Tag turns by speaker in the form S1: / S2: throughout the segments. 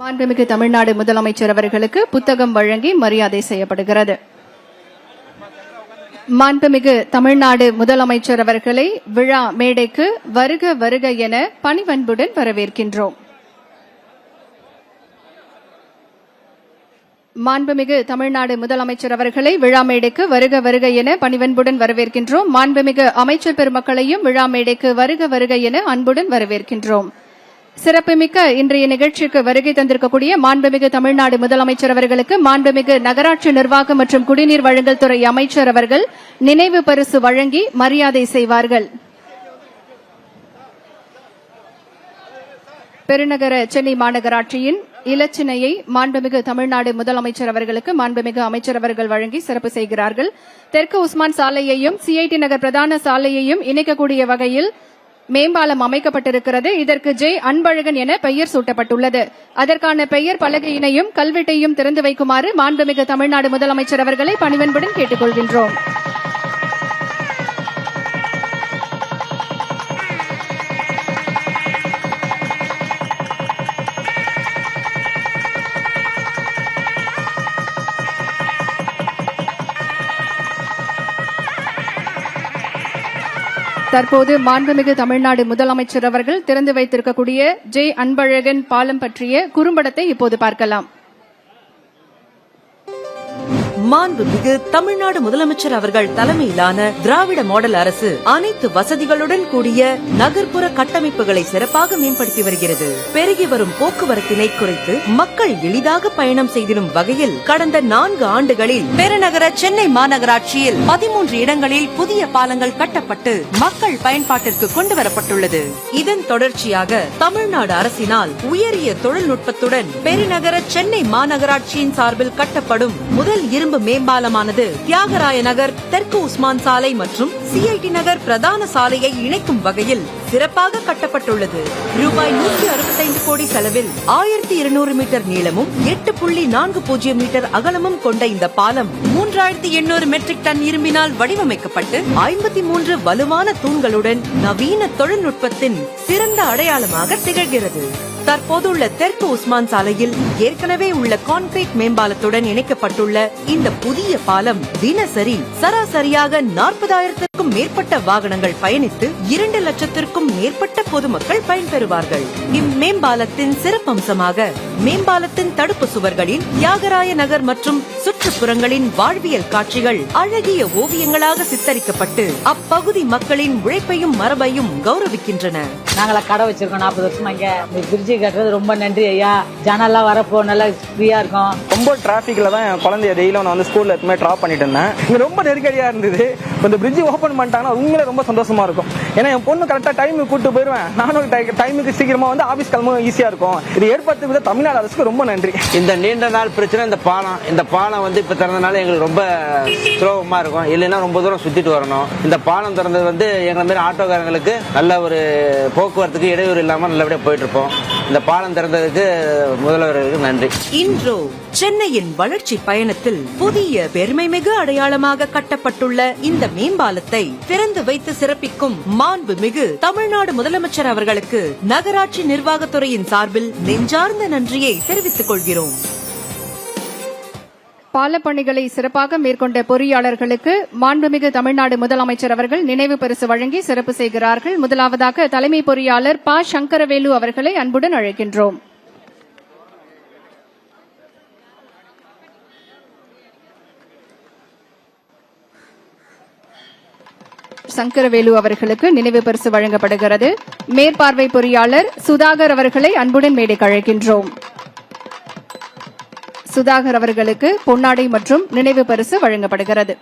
S1: மாண்புமிகு தமிழ்நாடு முதலமைச்சர் அவர்களுக்கு புத்தகம் வழங்கி மரியாதை செய்யப்படுகிறது. மாண்புமிகு தமிழ்நாடு முதலமைச்சர் அவர்களை விழா மேடைக்கு வருக வருக என பணிவன்புடன் வரவேற்கின்றோம். மாண்புமிகு தமிழ்நாடு முதலமைச்சர் அவர்களை விழா மேடைக்கு வருக வருக என பணிவன்புடன் வரவேற்கின்றோம். மாண்புமிகு அமைச்சர் பெருமக்களையும் விழா மேடைக்கு வருக வருக என அன்புடன் வரவேற்கின்றோம். சிறப்புமிக்க இன்றைய நிகழ்ச்சிக்கு வருகை தந்திருக்கக்கூடிய மாண்புமிகு தமிழ்நாடு முதலமைச்சர் அவர்களுக்கு மாண்புமிகு நகராட்சி நிர்வாகம் மற்றும் குடிநீர் வழங்கல் துறை அமைச்சர் அவர்கள் நினைவு பரிசு வழங்கி மரியாதை செய்வார்கள். பெருநகர சென்னை மாநகராட்சியின் இலச்சினையை மாண்புமிகு தமிழ்நாடு முதலமைச்சர் அவர்களுக்கு மாண்புமிகு அமைச்சர் அவர்கள் வழங்கி சிறப்பு செய்கிறார்கள். தெற்கு உஸ்மான் சாலையையும் சிஐடி நகர் பிரதான சாலையையும் இணைக்கக்கூடிய வகையில் மேம்பாலம் அமைக்கப்பட்டிருக்கிறது. இதற்கு ஜே அன்பழகன் என பெயர் சூட்டப்பட்டுள்ளது. அதற்கான பெயர் பலகையினையும் கல்வெட்டையும் திறந்து வைக்குமாறு மாண்புமிகு தமிழ்நாடு முதலமைச்சர் அவர்களை பணிவன்புடன் கேட்டுக்கொள்கின்றோம். தற்போது மாண்புமிகு தமிழ்நாடு முதலமைச்சர் அவர்கள் திறந்து வைத்திருக்கக்கூடிய ஜே அன்பழகன் பாலம் பற்றிய குறும்படத்தை இப்போது பார்க்கலாம்.
S2: மாண்புமிகு தமிழ்நாடு முதலமைச்சர் அவர்கள் தலைமையிலான திராவிட மாடல் அரசு அனைத்து வசதிகளுடன் கூடிய நகர்ப்புற கட்டமைப்புகளை சிறப்பாக மேம்படுத்தி வருகிறது. பெருகி வரும் போக்குவரத்தினை குறைத்து மக்கள் எளிதாக பயணம் செய்திடும் வகையில் கடந்த நான்கு ஆண்டுகளில் பெருநகர சென்னை மாநகராட்சியில் பதிமூன்று இடங்களில் புதிய பாலங்கள் கட்டப்பட்டு மக்கள் பயன்பாட்டிற்கு கொண்டு வரப்பட்டுள்ளது. இதன் தொடர்ச்சியாக தமிழ்நாடு அரசினால் உயரிய தொழில்நுட்பத்துடன் பெருநகர சென்னை மாநகராட்சியின் சார்பில் கட்டப்படும் முதல் இரும்பு மேம்பாலமானது. தியாகராய நகர் தெற்கு உஸ்மான் சாலை மற்றும் சிஐடி நகர் பிரதான சாலையை இணைக்கும் வகையில் சிறப்பாக கட்டப்பட்டுள்ளது. ரூபாய் நூற்றி அறுபத்தைந்து கோடி செலவில் ஆயிரத்தி இருநூறு மீட்டர் நீளமும் எட்டு புள்ளி நான்கு பூஜ்ஜியம் மீட்டர் அகலமும் கொண்ட இந்த பாலம் மூன்றாயிரத்தி எண்ணூறு மெட்ரிக் டன் இரும்பினால் வடிவமைக்கப்பட்டு ஐம்பத்தி மூன்று வலுவான தூண்களுடன் நவீன தொழில்நுட்பத்தின் சிறந்த அடையாளமாக திகழ்கிறது. தற்போதுள்ள தெற்கு உஸ்மான் சாலையில் ஏற்கனவே உள்ள கான்கிரீட் மேம்பாலத்துடன் இணைக்கப்பட்டுள்ள இந்த புதிய பாலம் தினசரி சராசரியாக நாற்பதாயிரத்திற்கும் மேற்பட்ட வாகனங்கள் பயணித்து இரண்டு லட்சத்திற்கும் மேற்பட்ட பொதுமக்கள் பயன்பெறுவார்கள். இம்மேம்பாலத்தின் சிறப்பம்சமாக மேம்பாலத்தின் தடுப்பு சுவர்களில் தியாகராய நகர் மற்றும் சுற்றுப்புறங்களின் வாழ்வியல் காட்சிகள் அழகிய ஓவியங்களாக சித்தரிக்கப்பட்டு அப்பகுதி மக்களின் உழைப்பையும் மரபையும் கௌரவிக்கின்றன.
S3: நாங்களா கடை வச்சிருக்கோம் நாற்பது வருஷமா இங்க. இந்த பிரிட்ஜி கட்டுறது ரொம்ப நன்றி ஐயா. ஜனெல்லாம் வரப்போ நல்லா ஃப்ரீயா இருக்கும்.
S4: ரொம்ப டிராஃபிக்ல தான் என் குழந்தைய டெய்லியும் நான் வந்து ஸ்கூல்ல எப்பவுமே ட்ராப் பண்ணிட்டு இருந்தேன். இங்க ரொம்ப நெருக்கடியா இருந்தது. இந்த பிரிட்ஜ் ஓப்பன் பண்ணிட்டாங்கன்னா உண்மையிலே ரொம்ப சந்தோஷமா இருக்கும். ஏன்னா என் பொண்ணு கரெக்டா டைமுக்கு கூட்டு போயிருவேன். நானும் டைமுக்கு சீக்கிரமா வந்து ஆபீஸ் கிளம்ப ஈஸியா இருக்கும். இது ஏற்படுத்தி வித அரசுக்கு ரொம்ப நன்றி.
S5: இந்த நீண்ட நாள் பிரச்சனை இந்த பாலம் இந்த பாலம் வந்து இப்ப திறந்தனால எங்களுக்கு ரொம்ப சுலபமா இருக்கும். இல்லைன்னா ரொம்ப தூரம் சுத்திட்டு வரணும். இந்த பாலம் திறந்தது வந்து எங்களை மாதிரி ஆட்டோக்காரங்களுக்கு நல்ல ஒரு போக்குவரத்துக்கு இடையூறு இல்லாம நல்லபடியா போயிட்டு இருப்போம். இந்த பாலம் திறந்ததுக்கு முதல்வருக்கு நன்றி.
S2: இன்றோ சென்னையின் வளர்ச்சி பயணத்தில் புதிய பெருமைமிகு அடையாளமாக கட்டப்பட்டுள்ள இந்த மேம்பாலத்தை திறந்து வைத்து சிறப்பிக்கும் மாண்புமிகு தமிழ்நாடு முதலமைச்சர் அவர்களுக்கு நகராட்சி நிர்வாகத்துறையின் சார்பில் நெஞ்சார்ந்த நன்றியை தெரிவித்துக் கொள்கிறோம்.
S1: பாலப்பணிகளை சிறப்பாக மேற்கொண்ட பொறியாளர்களுக்கு மாண்புமிகு தமிழ்நாடு முதலமைச்சர் அவர்கள் நினைவு பரிசு வழங்கி சிறப்பு செய்கிறார்கள். முதலாவதாக தலைமை பொறியாளர் ப. சங்கரவேலு அவர்களை அன்புடன் அழைக்கின்றோம். சங்கரவேலு அவர்களுக்கு நினைவு பரிசு வழங்கப்படுகிறது. மேற்பார்வை பொறியாளர் சுதாகர் அவர்களை அன்புடன் மேடைக்கு அழைக்கின்றோம். சுதாகர் அவர்களுக்கு பொன்னாடை மற்றும் நினைவு பரிசு வழங்கப்படுகிறது.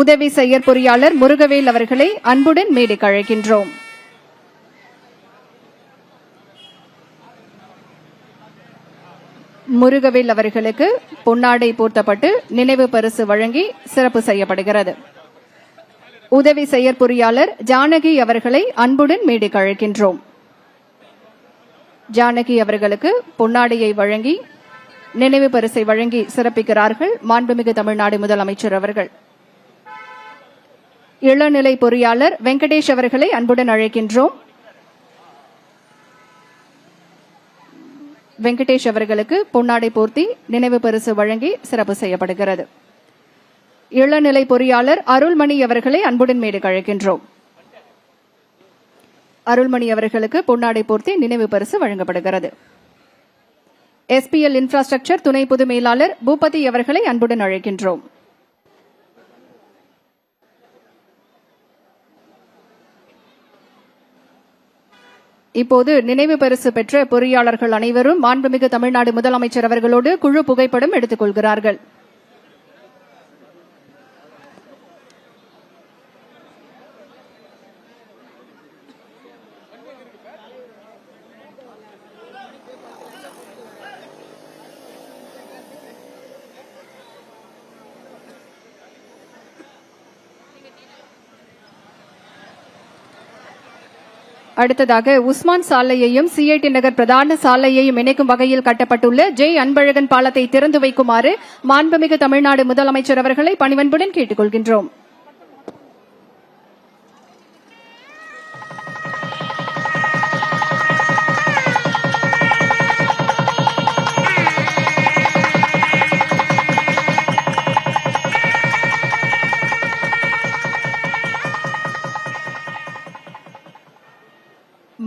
S1: உதவி செயற் பொறியாளர் முருகவேல் அவர்களை அன்புடன் மேடைக்கு அழைக்கின்றோம். முருகவேல் அவர்களுக்கு பொன்னாடை போர்த்தப்பட்டு நினைவு பரிசு வழங்கி சிறப்பு செய்யப்படுகிறது. உதவி செயற்பொறியாளர் ஜானகி அவர்களை அன்புடன் மேடை அழைக்கின்றோம். ஜானகி அவர்களுக்கு பொன்னாடையை வழங்கி நினைவு பரிசை வழங்கி சிறப்பிக்கிறார்கள் மாண்புமிகு தமிழ்நாடு முதலமைச்சர் அவர்கள். இளநிலை பொறியாளர் வெங்கடேஷ் அவர்களை அன்புடன் அழைக்கின்றோம். வெங்கடேஷ் அவர்களுக்கு பொன்னாடை போர்த்தி நினைவு பரிசு வழங்கி சிறப்பு செய்யப்படுகிறது. இளநிலை பொறியாளர் அருள்மணி அவர்களை அன்புடன் மேடு அழைக்கின்றோம். அருள்மணி அவர்களுக்கு பொன்னாடை போர்த்தி நினைவு பரிசு வழங்கப்படுகிறது. எஸ்பிஎல் இன்ஃப்ராஸ்ட்ரக்சர் துணை பொது மேலாளர் பூபதி அவர்களை அன்புடன் அழைக்கின்றோம். இப்போது நினைவு பரிசு பெற்ற பொறியாளர்கள் அனைவரும் மாண்புமிகு தமிழ்நாடு முதலமைச்சர் அவர்களோடு குழு புகைப்படம் எடுத்துக் கொள்கிறார்கள். அடுத்ததாக உஸ்மான் சாலையையும் சிஐடி நகர் பிரதான சாலையையும் இணைக்கும் வகையில் கட்டப்பட்டுள்ள ஜெய் அன்பழகன் பாலத்தை திறந்து வைக்குமாறு மாண்புமிகு தமிழ்நாடு முதலமைச்சர் அவர்களை பணிவன்புடன் கேட்டுக்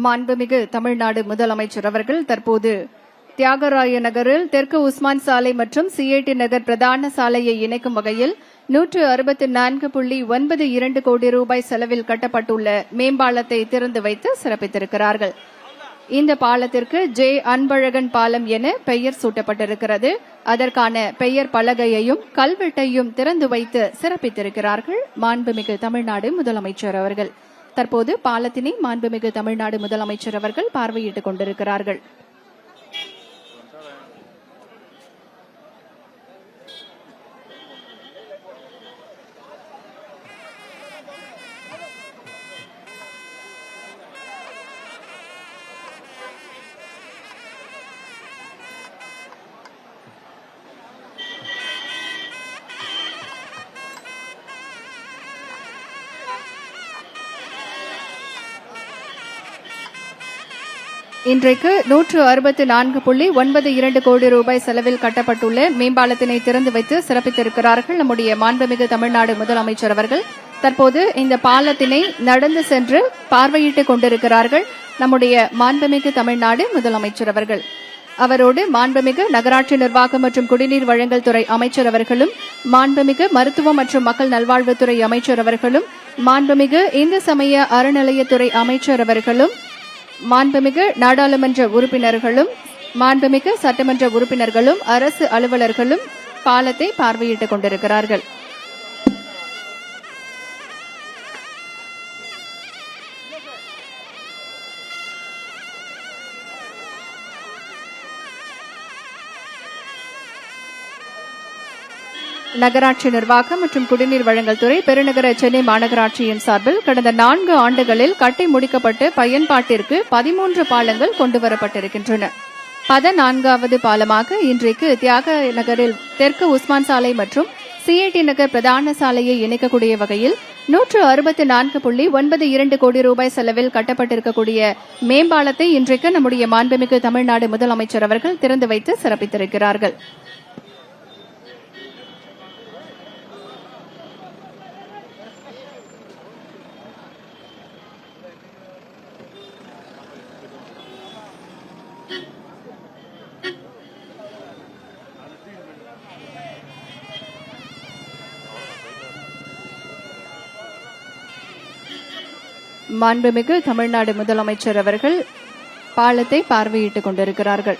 S1: மாண்புமிகு தமிழ்நாடு முதலமைச்சர் அவர்கள் தற்போது தியாகராய நகரில் தெற்கு உஸ்மான் சாலை மற்றும் சிஐடி நகர் பிரதான சாலையை இணைக்கும் வகையில் நூற்று அறுபத்தி நான்கு புள்ளி ஒன்பது இரண்டு கோடி ரூபாய் செலவில் கட்டப்பட்டுள்ள மேம்பாலத்தை திறந்து வைத்து சிறப்பித்திருக்கிறார்கள். இந்த பாலத்திற்கு ஜே அன்பழகன் பாலம் என பெயர் சூட்டப்பட்டிருக்கிறது. அதற்கான பெயர் பலகையையும் கல்வெட்டையும் திறந்து வைத்து சிறப்பித்திருக்கிறார்கள் மாண்புமிகு தமிழ்நாடு முதலமைச்சர் அவர்கள். தற்போது பாலத்தினை மாண்புமிகு தமிழ்நாடு முதலமைச்சர் அவர்கள் பார்வையிட்டுக் கொண்டிருக்கிறார்கள். இன்றைக்கு நூற்று அறுபத்தி நான்கு புள்ளி ஒன்பது இரண்டு கோடி ரூபாய் செலவில் கட்டப்பட்டுள்ள மேம்பாலத்தினை திறந்து வைத்து சிறப்பித்திருக்கிறார்கள் நம்முடைய மாண்புமிகு தமிழ்நாடு முதலமைச்சர் அவர்கள். தற்போது இந்த பாலத்தினை நடந்து சென்று பார்வையிட்டுக் கொண்டிருக்கிறார்கள் நம்முடைய மாண்புமிகு தமிழ்நாடு முதலமைச்சர் அவர்கள். அவரோடு மாண்புமிகு நகராட்சி நிர்வாகம் மற்றும் குடிநீர் வழங்கல் துறை அமைச்சர் அவர்களும் மாண்புமிகு மருத்துவம் மற்றும் மக்கள் நல்வாழ்வுத்துறை அமைச்சர் அவர்களும் மாண்புமிகு இந்து சமய அறநிலையத்துறை அமைச்சர் அவர்களும் மாண்புமிகு நாடாளுமன்ற உறுப்பினர்களும் மாண்புமிகு சட்டமன்ற உறுப்பினர்களும் அரசு அலுவலர்களும் பாலத்தை பார்வையிட்டுக் கொண்டிருக்கிறார்கள். நகராட்சி நிர்வாகம் மற்றும் குடிநீர் வழங்கல் துறை பெருநகர சென்னை மாநகராட்சியின் சார்பில் கடந்த நான்கு ஆண்டுகளில் கட்டி முடிக்கப்பட்டு பயன்பாட்டிற்கு பதிமூன்று பாலங்கள் கொண்டுவரப்பட்டிருக்கின்றன. பதினான்காவது பாலமாக இன்றைக்கு தியாக நகரில் தெற்கு உஸ்மான் சாலை மற்றும் சிஐடி நகர் பிரதான சாலையை இணைக்கக்கூடிய வகையில் நூற்று அறுபத்தி நான்கு புள்ளி ஒன்பது இரண்டு கோடி ரூபாய் செலவில் கட்டப்பட்டிருக்கக்கூடிய மேம்பாலத்தை இன்றைக்கு நம்முடைய மாண்புமிகு தமிழ்நாடு முதலமைச்சர் அவர்கள் திறந்து வைத்து சிறப்பித்திருக்கிறார்கள். மாண்புமிகு தமிழ்நாடு முதலமைச்சர் அவர்கள் பாலத்தை பார்வையிட்டுக் கொண்டிருக்கிறார்கள்.